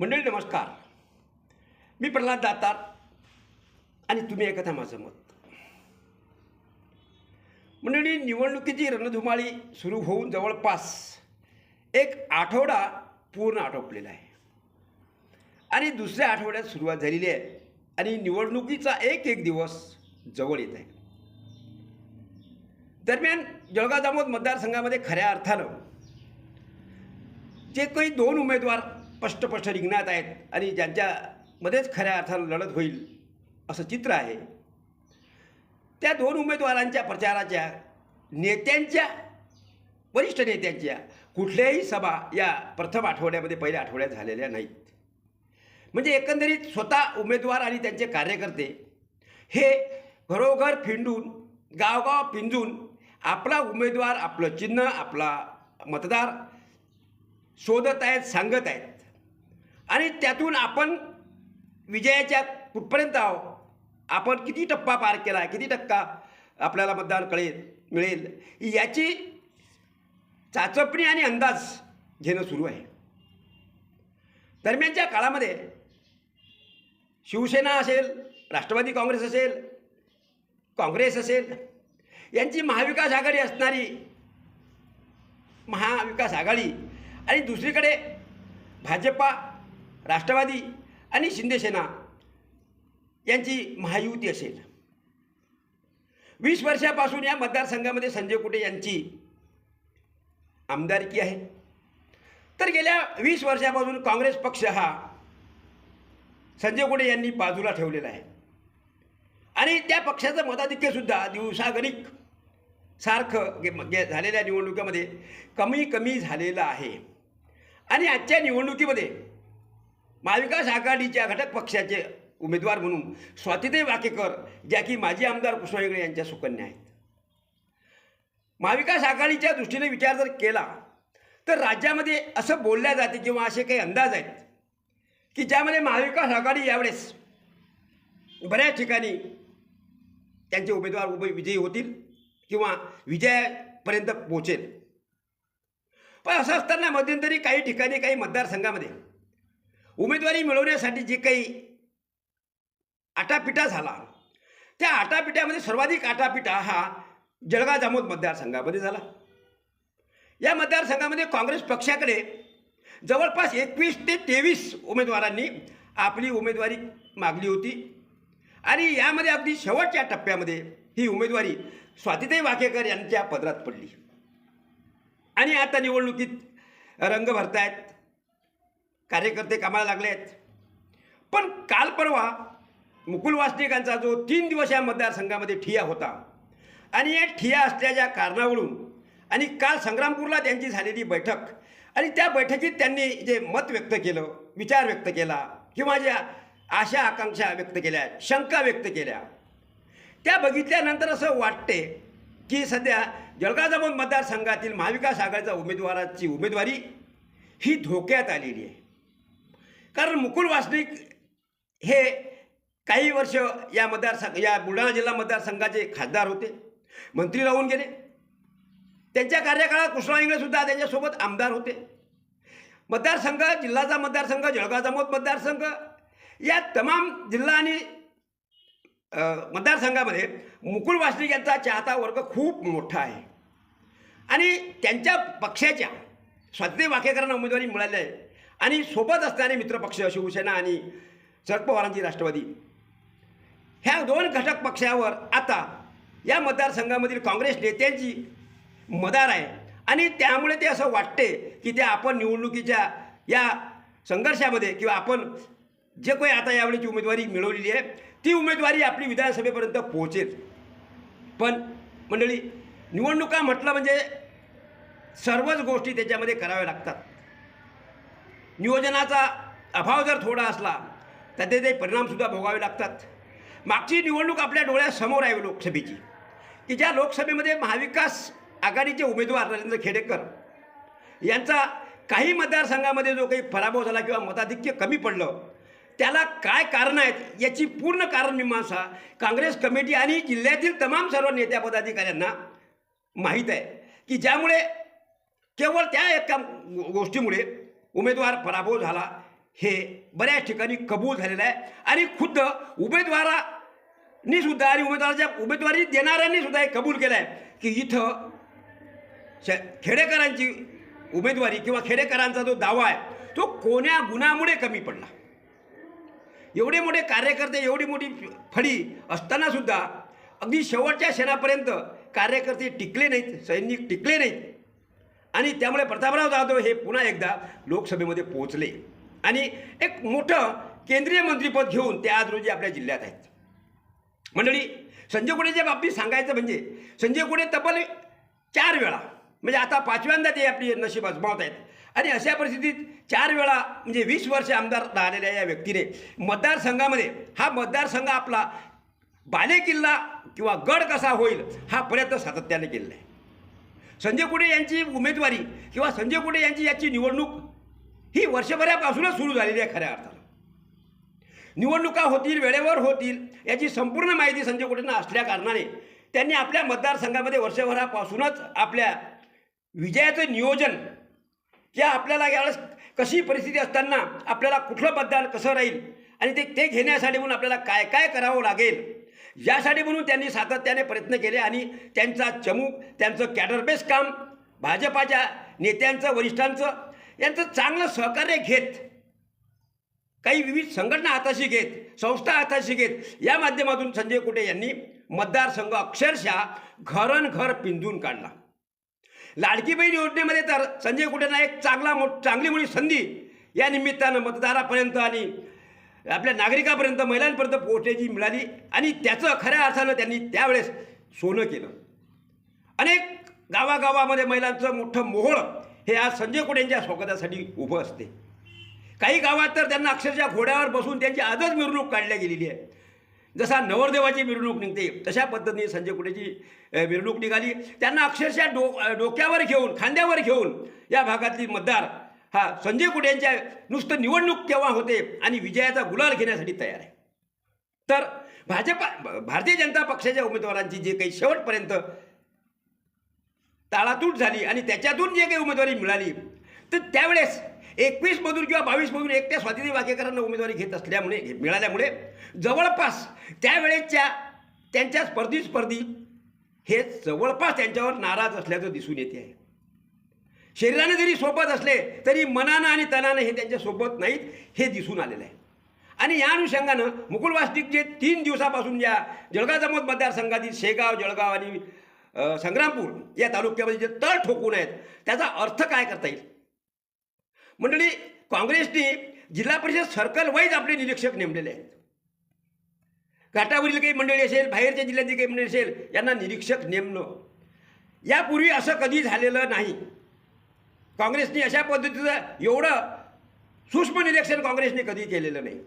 मंडळी नमस्कार. मी प्रल्हाद दातार आणि तुम्ही ऐकत आहे माझं मत. मंडळी निवडणुकीची रणधुमाळी सुरू होऊन जवळपास एक आठवडा पूर्ण आटोपलेला आहे. आणि दुसऱ्या आठवड्यात सुरुवात झालेली आहे आणि निवडणुकीचा एक एक दिवस जवळ येत आहे. दरम्यान जळगाव जामोद मतदारसंघामध्ये खऱ्या अर्थानं जे काही दोन उमेदवार स्पष्टपष्ट रिंगणात आहेत आणि ज्यांच्यामध्येच खऱ्या अर्थानं लढत होईल असं चित्र आहे. त्या दोन उमेदवारांच्या प्रचाराच्या नेत्यांच्या वरिष्ठ नेत्यांच्या कुठल्याही सभा या प्रथम आठवड्यामध्ये पहिल्या आठवड्यात झालेल्या नाहीत. म्हणजे एकंदरीत स्वतः उमेदवार आणि त्यांचे कार्यकर्ते हे घरोघर फिंडून गावगाव पिंजून आपला उमेदवार आपलं चिन्ह आपला मतदार शोधत आहेत सांगत आहेत. आणि त्यातून आपण विजयाच्या कुठपर्यंत आहो? आपण किती टप्पा पार केला आहे किती टक्का आपल्याला मतदान कळेल मिळेल? याची चाचपणी आणि अंदाज घेणं सुरू आहे. दरम्यानच्या काळामध्ये शिवसेना असेल राष्ट्रवादी काँग्रेस असेल काँग्रेस असेल यांची महाविकास आघाडी असणारी महाविकास आघाडी आणि दुसरीकडे भाजपा राष्ट्रवादी आणि शिंदेसेना यांची महायुती असेल. वीस वर्षापासून या मतदारसंघामध्ये संजय कुटे यांची आमदारकी आहे. तर गेल्या वीस वर्षापासून काँग्रेस पक्ष हा संजय कुटे यांनी बाजूला ठेवलेला आहे. आणि त्या पक्षाचं मताधिक्यसुद्धा दिवसागणिक सारखं गे झालेल्या निवडणुकीमध्ये कमी कमी झालेलं आहे. आणि आजच्या निवडणुकीमध्ये महाविकास आघाडीच्या घटक पक्षाचे उमेदवार म्हणून स्वातिदेव वाकेकर ज्या की माजी आमदार कृष्णा हेगडे यांच्या सुकन्या आहेत. महाविकास आघाडीच्या दृष्टीने विचार जर केला तर राज्यामध्ये असं बोलल्या जाते किंवा असे काही अंदाज आहेत की ज्यामध्ये महाविकास आघाडी यावेळेस बऱ्याच ठिकाणी त्यांचे उमेदवार उभे विजयी होतील किंवा विजयापर्यंत पोहोचेल. पण असं असताना मध्यंतरी काही ठिकाणी काही मतदारसंघामध्ये उमेदवारी मिळवण्यासाठी जे काही आटापिटा झाला त्या आटापिट्यामध्ये सर्वाधिक आटापिटा हा जळगाव जामोद मतदारसंघामध्ये झाला. या मतदारसंघामध्ये काँग्रेस पक्षाकडे जवळपास एकवीस ते तेवीस उमेदवारांनी आपली उमेदवारी मागली होती आणि यामध्ये अगदी शेवटच्या टप्प्यामध्ये ही उमेदवारी स्वातिताई वाकेकर यांच्या पदरात पडली. आणि आता निवडणुकीत रंग भरतायत. कार्यकर्ते कामाला लागले आहेत. पण काल परवा मुकुल वासनिकांचा जो तीन दिवस या मतदारसंघामध्ये ठिया होता आणि या ठिया असल्याच्या कारणावरून आणि काल संग्रामपूरला त्यांची झालेली बैठक आणि त्या बैठकीत त्यांनी जे मत व्यक्त केलं विचार व्यक्त केला किंवा ज्या आशा आकांक्षा व्यक्त केल्या शंका व्यक्त केल्या त्या बघितल्यानंतर असं वाटते की सध्या जळगाव जामोद मतदारसंघातील महाविकास आघाडीचा उमेदवाराची उमेदवारी ही धोक्यात आलेली आहे. कारण मुकुल वासनिक हे काही वर्ष या मतदारसंघ या बुलढाणा जिल्हा मतदारसंघाचे खासदार होते. मंत्री राहून गेले. त्यांच्या कार्यकाळात कृष्णा इंगळेसुद्धा त्यांच्यासोबत आमदार होते. मतदारसंघ जिल्ह्याचा मतदारसंघ जळगाव जामोद मतदारसंघ या तमाम जिल्हा आणि मतदारसंघामध्ये मुकुल वासनिक यांचा चाहता वर्ग खूप मोठा आहे. आणि त्यांच्या पक्षाच्या स्वातंत्र्य वाकेकरांना उमेदवारी मिळाली आहे. आणि सोबत असणारे मित्रपक्ष शिवसेना आणि शरद पवारांची राष्ट्रवादी. ह्या दोन घटक पक्षावर आता या मतदारसंघामधील काँग्रेस नेत्यांची मदार आहे. आणि त्यामुळे ते असं वाटते की ते आपण निवडणुकीच्या या संघर्षामध्ये किंवा आपण जे काही आता यावेळीची उमेदवारी मिळवलेली आहे ती उमेदवारी आपली विधानसभेपर्यंत पोहोचेल. पण मंडळी निवडणुका म्हटलं म्हणजे सर्वच गोष्टी त्याच्यामध्ये कराव्या लागतात. नियोजनाचा अभाव जर थोडा असला तर ते ते परिणामसुद्धा भोगावे लागतात. मागची निवडणूक आपल्या डोळ्यासमोर आहे लोकसभेची. की ज्या लोकसभेमध्ये महाविकास आघाडीचे उमेदवार नरेंद्र खेडेकर यांचा काही मतदारसंघामध्ये जो काही पराभव झाला किंवा मताधिक्य कमी पडलं त्याला काय कारण आहेत याची पूर्ण कारण मीमांसा काँग्रेस कमिटी आणि जिल्ह्यातील तमाम सर्व नेत्या पदाधिकाऱ्यांना माहीत आहे. की ज्यामुळे केवळ त्या एका गोष्टीमुळे उमेदवार पराभव झाला. हे बऱ्याच ठिकाणी कबूल झालेलं आहे. आणि खुद्द उमेदवारांनी सुद्धा आणि उमेदवाराच्या उमेदवारी देणाऱ्यांनी सुद्धा हे कबूल केलं आहे की इथं श खेडेकरांची उमेदवारी किंवा खेडेकरांचा जो दावा आहे तो कोण्या गुणामुळे कमी पडला? एवढे मोठे कार्यकर्ते एवढी मोठी फळी असतानासुद्धा अगदी शेवटच्या क्षणापर्यंत कार्यकर्ते टिकले नाहीत सैनिक टिकले नाहीत. आणि त्यामुळे प्रतापराव जाधव हे पुन्हा एकदा लोकसभेमध्ये पोहोचले. आणि एक मोठं केंद्रीय मंत्रीपद घेऊन ते आज रोजी आपल्या जिल्ह्यात आहेत. मंडळी संजय कुडेच्या बाबतीत सांगायचं म्हणजे संजय कुडे तब्बल चार वेळा म्हणजे आता पाचव्यांदा ते आपली नशीब अजमावत आहेत. आणि अशा परिस्थितीत चार वेळा म्हणजे वीस वर्ष आमदार राहिलेल्या या व्यक्तीने मतदारसंघामध्ये हा मतदारसंघ आपला बालेकिल्ला किंवा गड कसा होईल हा प्रयत्न सातत्याने केलेला आहे. संजय कुडे यांची उमेदवारी किंवा संजय कुडे यांची याची निवडणूक ही वर्षभरापासूनच सुरू झालेली आहे खऱ्या अर्थानं. निवडणुका होतील वेळेवर होतील याची संपूर्ण माहिती संजय कुटेंना असल्या कारणाने त्यांनी आपल्या मतदारसंघामध्ये वर्षभरापासूनच आपल्या विजयाचं नियोजन किंवा आपल्याला यावेळेस कशी परिस्थिती असताना आपल्याला कुठलं मतदान कसं राहील आणि ते ते घेण्यासाठी म्हणून आपल्याला काय काय करावं लागेल यासाठी म्हणून त्यांनी सातत्याने प्रयत्न केले आणि त्यांचा चमूक त्यांचं कॅडरबेस काम भाजपाच्या नेत्यांचं वरिष्ठांचं यांचं चांगलं सहकार्य घेत काही विविध संघटना हाताशी घेत संस्था हाताशी घेत या माध्यमातून संजय कुटे यांनी मतदारसंघ अक्षरशः घरन घर पिंजून काढला. लाडकी बहीण योजनेमध्ये तर संजय कुटेंना एक चांगला मो चांगली मोठी संधी या निमित्तानं मतदारापर्यंत आणि आपल्या नागरिकापर्यंत महिलांपर्यंत पोहोचण्याची मिळाली आणि त्याचं खऱ्या अर्थानं त्यांनी त्यावेळेस सोनं केलं. अनेक गावागावामध्ये महिलांचं मोठं मोहळ हे आज संजय कुटेंच्या स्वागतासाठी उभं असते. काही गावात तर त्यांना अक्षरशः घोड्यावर बसून त्यांची आजच मिरवणूक काढल्या गेलेली आहे. जसा नवरदेवाची मिरवणूक निघते तशा पद्धतीने संजय कुटेची मिरवणूक निघाली. त्यांना अक्षरशः डो डोक्यावर घेऊन खांद्यावर घेऊन या भागातली मतदार हा संजय कुटे यांच्या नुसतं निवडणूक केव्हा होते आणि विजयाचा गुलाल घेण्यासाठी तयार आहे? तर भाजपा भारतीय जनता पक्षाच्या उमेदवारांची जे काही शेवटपर्यंत ताळातूट झाली आणि त्याच्यातून जे काही उमेदवारी मिळाली तर त्यावेळेस एकवीसमधून किंवा बावीसमधून एकट्या स्वाती वाकेकरांना उमेदवारी घेत असल्यामुळे मिळाल्यामुळे जवळपास त्यावेळेच्या त्यांच्या स्पर्धी स्पर्धी हे जवळपास त्यांच्यावर नाराज असल्याचं दिसून येते आहे. शरीराने जरी सोबत असले तरी मनानं आणि तनानं हे त्यांच्यासोबत नाहीत हे दिसून आलेलं आहे. आणि या अनुषंगानं मुकुल वासनिक जे तीन दिवसापासून या जळगाव जमत मतदारसंघातील शेगाव जळगाव आणि संग्रामपूर या तालुक्यामध्ये जे तळ ठोकून आहेत त्याचा अर्थ काय करता येईल? मंडळी काँग्रेसने जिल्हा परिषद सर्कल वाईज आपले निरीक्षक नेमलेले आहेत. घाटावरील काही मंडळी असेल बाहेरच्या जिल्ह्यातील काही मंडळी असेल यांना निरीक्षक नेमणं. यापूर्वी असं कधी झालेलं नाही. काँग्रेसने अशा पद्धतीचं एवढं सूक्ष्म निरीक्षण काँग्रेसने कधी केलेलं नाही.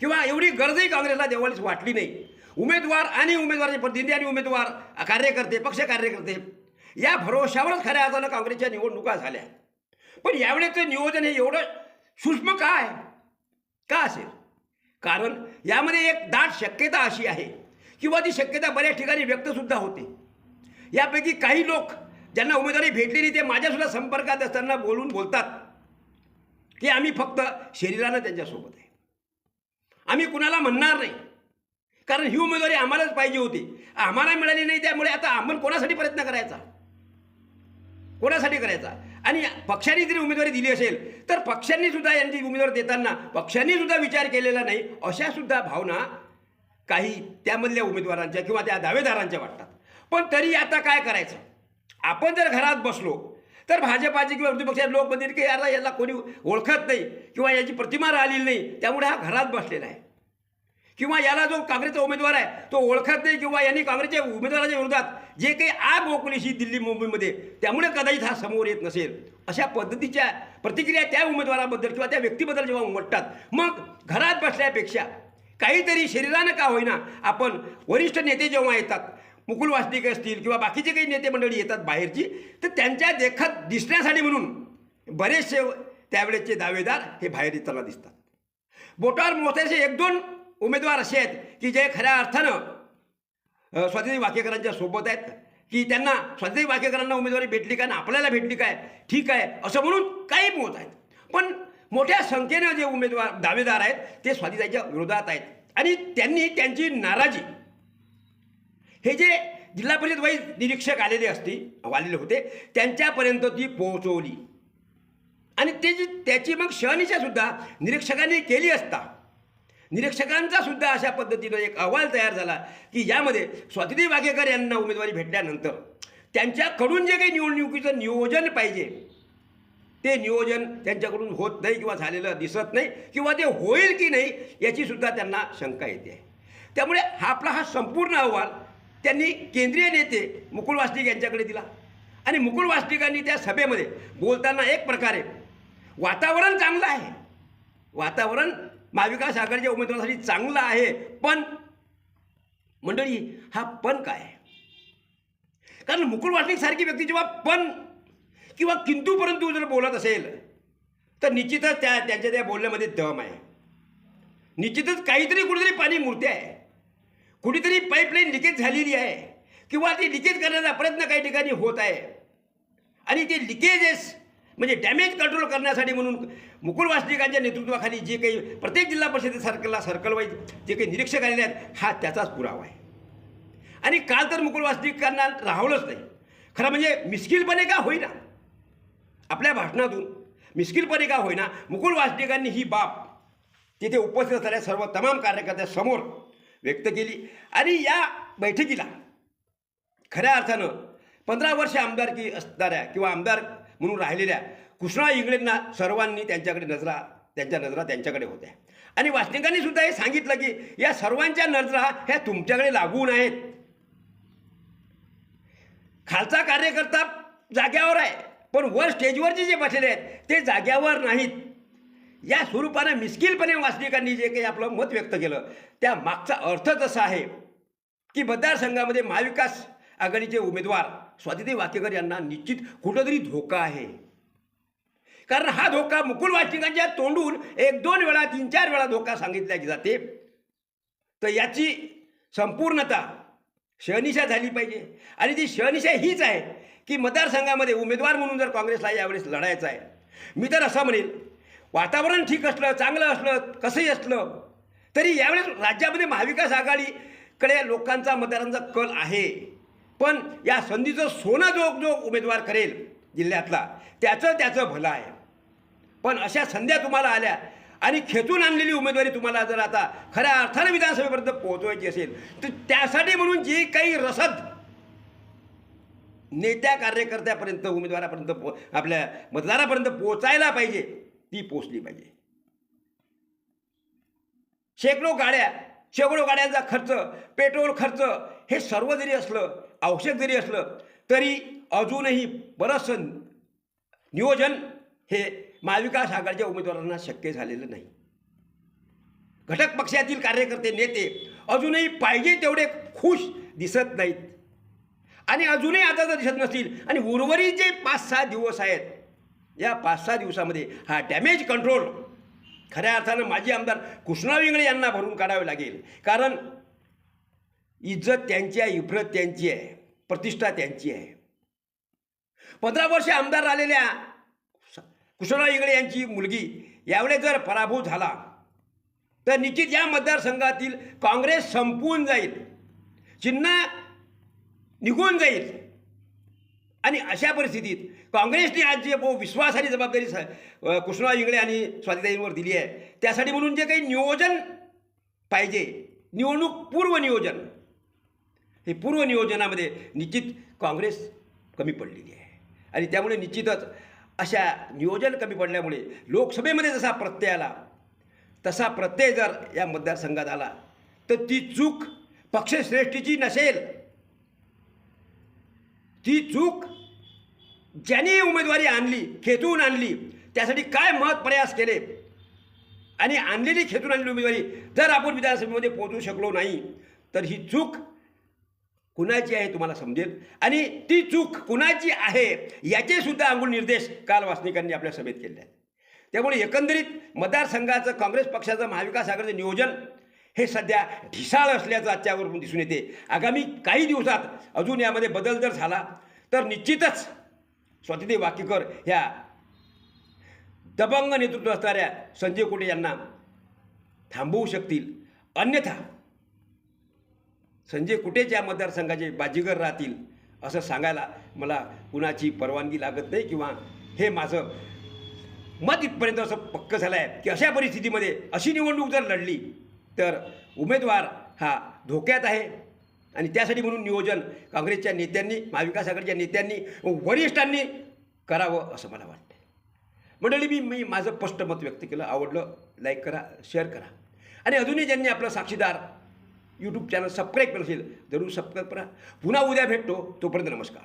किंवा एवढी गरजही काँग्रेसला देवालीच वाटली नाही. उमेदवार आणि उमेदवाराचे प्रतिनिधी आणि उमेदवार कार्यकर्ते पक्ष कार्यकर्ते या भरोशावरच खऱ्या अर्थानं काँग्रेसच्या निवडणुका झाल्या. पण यावेळेचं नियोजन हे एवढं सूक्ष्म काय का असेल? कारण यामध्ये एक दाट शक्यता अशी आहे किंवा ती शक्यता बऱ्याच ठिकाणी व्यक्तसुद्धा होते. यापैकी काही लोक ज्यांना उमेदवारी भेटली नाही ते माझ्यासुद्धा संपर्कात असताना बोलून बोलतात. की आम्ही फक्त शरीरानं त्यांच्यासोबत आहे. आम्ही कुणाला म्हणणार नाही. कारण ही उमेदवारी आम्हालाच पाहिजे होती. आम्हाला मिळाली नाही त्यामुळे आता आपण कोणासाठी प्रयत्न करायचा? कोणासाठी करायचा? आणि पक्षाने जरी उमेदवारी दिली असेल तर पक्षांनी सुद्धा यांची उमेदवारी देताना पक्षांनी सुद्धा विचार केलेला नाही. अशा सुद्धा भावना काही त्यामधल्या उमेदवारांच्या किंवा त्या दावेदारांच्या वाटतात. पण तरी आता काय करायचं? आपण जर घरात बसलो तर भाजपाचे किंवा विरोधी पक्षाचे लोक म्हणतील की याला याला कोणी ओळखत नाही किंवा याची प्रतिमा राहिलेली नाही त्यामुळे हा घरात बसलेला आहे. किंवा याला जो काँग्रेसचा उमेदवार आहे तो ओळखत नाही किंवा यांनी काँग्रेसच्या उमेदवाराच्या विरोधात जे काही आग ओकलीशी दिल्ली मुंबईमध्ये त्यामुळे कदाचित हा समोर येत नसेल. अशा पद्धतीच्या प्रतिक्रिया त्या उमेदवाराबद्दल किंवा त्या व्यक्तीबद्दल जेव्हा उमटतात मग घरात बसल्यापेक्षा काहीतरी शरीरानं का होईना आपण वरिष्ठ नेते जेव्हा येतात मुकुल वासनिक असतील किंवा बाकीचे काही नेते मंडळी येतात बाहेरची तर त्यांच्या देखत दिसण्यासाठी म्हणून बरेचसे त्यावेळेचे दावेदार हे बाहेर येताना दिसतात. बोटावर मोठ्याचे एक दोन उमेदवार असे आहेत की जे खऱ्या अर्थानं अ, स्वातंत्र्य वाकेकरांच्या सोबत आहेत की त्यांना स्वातंत्र्य वाकेकरांना उमेदवारी भेटली काय ना आपल्याला भेटली काय? ठीक आहे असं म्हणून काही मत आहेत. पण मोठ्या संख्येनं जे उमेदवार दावेदार आहेत ते स्वातीताईच्या विरोधात आहेत. आणि त्यांनी त्यांची नाराजी हे जे जिल्हा परिषद वाईज निरीक्षक आलेले असतील आलेले होते त्यांच्यापर्यंत ती पोहोचवली. आणि ते जी त्याची मग शहनिशा सुद्धा निरीक्षकांनी केली असता. निरीक्षकांचा सुद्धा अशा पद्धतीनं एक अहवाल तयार झाला की यामध्ये स्वाती वाघेकर यांना उमेदवारी भेटल्यानंतर त्यांच्याकडून जे काही निवडणुकीचं नियोजन पाहिजे ते नियोजन त्यांच्याकडून होत नाही किंवा झालेलं दिसत नाही किंवा ते होईल की नाही याचीसुद्धा त्यांना शंका येते. त्यामुळे हा आपला हा संपूर्ण अहवाल त्यांनी केंद्रीय नेते मुकुल वासनिक यांच्याकडे दिला. आणि मुकुल वासनिकांनी त्या सभेमध्ये बोलताना एक प्रकारे वातावरण चांगलं आहे. वातावरण महाविकास आघाडीच्या उमेदवारासाठी चांगलं आहे पण मंडळी हा पण काय? कारण मुकुल वासनिक सारखी व्यक्ती जेव्हा पण किंवा किंतू परंतु जर बोलत असेल तर निश्चितच त्या त्यांच्या त्या बोलण्यामध्ये दम आहे. निश्चितच काहीतरी कुठेतरी पाणी मूर्ती आहे. कुठेतरी पाईपलाईन लिकेज झालेली आहे. किंवा ती लिकेज करण्याचा प्रयत्न काही ठिकाणी होत आहे. आणि ते लिकेजेस म्हणजे डॅमेज कंट्रोल करण्यासाठी म्हणून मुकुल वासनिकांच्या नेतृत्वाखाली जे काही प्रत्येक जिल्हा परिषदे सर्कलला सर्कल वाईज जे काही निरीक्षक आलेले आहेत हा त्याचाच पुरावा आहे. आणि काल तर मुकुल वासनिकांना राहवलंच नाही. खरं म्हणजे मिस्किलपणे का होईना? आपल्या भाषणातून मिस्किलपणे का होईना? मुकुल वासनिकांनी ही बाब तिथे उपस्थित असणाऱ्या सर्व तमाम कार्यकर्त्यासमोर व्यक्त केली. आणि या बैठकीला खऱ्या अर्थानं पंधरा वर्ष आमदारकी असणाऱ्या किंवा आमदार म्हणून राहिलेल्या कृष्णा इंगळेंना सर्वांनी त्यांच्याकडे नजरा त्यांच्या नजरा त्यांच्याकडे होत्या. आणि वासनिकांनी सुद्धा हे सांगितलं की या सर्वांच्या नजरा ह्या तुमच्याकडे लागून आहेत. खालचा कार्यकर्ता जाग्यावर आहे पण वर स्टेजवरचे जे बसलेले आहेत ते जाग्यावर नाहीत. या स्वरूपानं मिस्किलपणे वासनिकांनी जे काही आपलं मत व्यक्त केलं त्या मागचा अर्थ तसा आहे की मतदारसंघामध्ये महाविकास आघाडीचे उमेदवार स्वाती वाकेकर यांना निश्चित कुठंतरी धोका आहे. कारण हा धोका मुकुल वासनिकांच्या तोंडून एक दोन वेळा तीन चार वेळा धोका सांगितल्या जाते. तर याची संपूर्णता शहनिशा झाली पाहिजे. आणि ती शहनिशा हीच आहे की मतदारसंघामध्ये उमेदवार म्हणून जर काँग्रेसला यावेळेस लढायचं आहे. मी तर असं म्हणेल वातावरण ठीक असलं चांगलं असलं कसंही असलं तरी यावेळेस राज्यामध्ये महाविकास आघाडीकडे लोकांचा मतदारांचा कल आहे. पण या संधीचं सोनं जो जो उमेदवार करेल जिल्ह्यातला त्याचं त्याचं भलं आहे. पण अशा संध्या तुम्हाला आल्या आणि खेचून आणलेली उमेदवारी तुम्हाला जर आता खऱ्या अर्थानं विधानसभेपर्यंत पोहोचवायची असेल तर त्यासाठी म्हणून जी काही रसद नेत्या कार्यकर्त्यापर्यंत उमेदवारापर्यंत पो आपल्या मतदारापर्यंत पोचायला पाहिजे ती पोचली पाहिजे. शेकडो गाड्या शेकडो गाड्यांचा खर्च पेट्रोल खर्च हे सर्व जरी असलं औषध जरी असलं तरी अजूनही बरंचसं नियोजन हे महाविकास आघाडीच्या उमेदवारांना शक्य झालेलं नाही. घटक पक्षातील कार्यकर्ते नेते अजूनही पाहिजे तेवढे खुश दिसत नाहीत. आणि अजूनही आता जर दिसत नसतील. आणि उर्वरित जे पाच सहा दिवस आहेत या पाच सहा दिवसामध्ये हा डॅमेज कंट्रोल खऱ्या अर्थानं माजी आमदार कृष्णा विंगळे यांना भरून काढावे लागेल. कारण इज्जत त्यांची आहे इफरत त्यांची आहे प्रतिष्ठा त्यांची आहे. पंधरा वर्ष आमदार राहिलेल्या कुशला इंगळे यांची मुलगी यावेळेस जर पराभूत झाला तर निश्चित या मतदारसंघातील काँग्रेस संपून जाईल. चिन्ह निघून जाईल. आणि अशा परिस्थितीत काँग्रेसने आज जे बहु विश्वासाने जबाबदारी स अ, इंगळे आणि स्वातीताईंवर दिली आहे त्यासाठी म्हणून जे काही नियोजन पाहिजे निवडणूक पूर्व नियोजन हे पूर्व नियोजनामध्ये निश्चित काँग्रेस कमी पडलेली आहे. आणि त्यामुळे निश्चितच अशा नियोजन कमी पडल्यामुळे लोकसभेमध्ये जसा प्रत्यय आला तसा प्रत्यय जर या मतदारसंघात आला तर ती चूक पक्षश्रेष्ठीची नसेल. ती चूक ज्यांनी उमेदवारी आणली खेचून आणली त्यासाठी काय महत् प्रयास केले? आणि आणलेली खेचून आणलेली उमेदवारी जर आपण विधानसभेमध्ये पोहोचू शकलो नाही तर ही चूक कुणाची आहे तुम्हाला समजेल? आणि ती चूक कुणाची आहे याचेसुद्धा अंगुल निर्देश काल वासनिकांनी आपल्या सभेत केले आहेत. त्यामुळे एकंदरीत मतदारसंघाचं काँग्रेस पक्षाचं महाविकास आघाडीचं नियोजन हे सध्या ढिसाळ असल्याचं आजच्यावरून दिसून येते. आगामी काही दिवसात अजून यामध्ये बदल जर झाला तर निश्चितच स्वातिदेव वाकेकर ह्या दबंग नेतृत्व असणाऱ्या संजय कोटे यांना थांबवू शकतील. अन्यथा संजय कुठेच्या मतदारसंघाचे बाजीगर राहतील असं सांगायला मला कुणाची परवानगी लागत नाही किंवा हे माझं मत इथपर्यंत असं पक्क झालं आहे की अशा परिस्थितीमध्ये अशी निवडणूक जर लढली तर उमेदवार हा धोक्यात आहे. आणि त्यासाठी म्हणून नियोजन काँग्रेसच्या नेत्यांनी महाविकास आघाडीच्या नेत्यांनी व वरिष्ठांनी करावं असं मला वाटतं मंडळी मी मी माझं स्पष्ट मत व्यक्त केलं. आवडलं लाईक करा शेअर करा. आणि अजूनही ज्यांनी आपलं साक्षीदार यूट्यूब चॅनल सबस्क्राईब केलं असेल जरूर सबस्क्राईब करा. पुन्हा उद्या भेटतो. तोपर्यंत नमस्कार.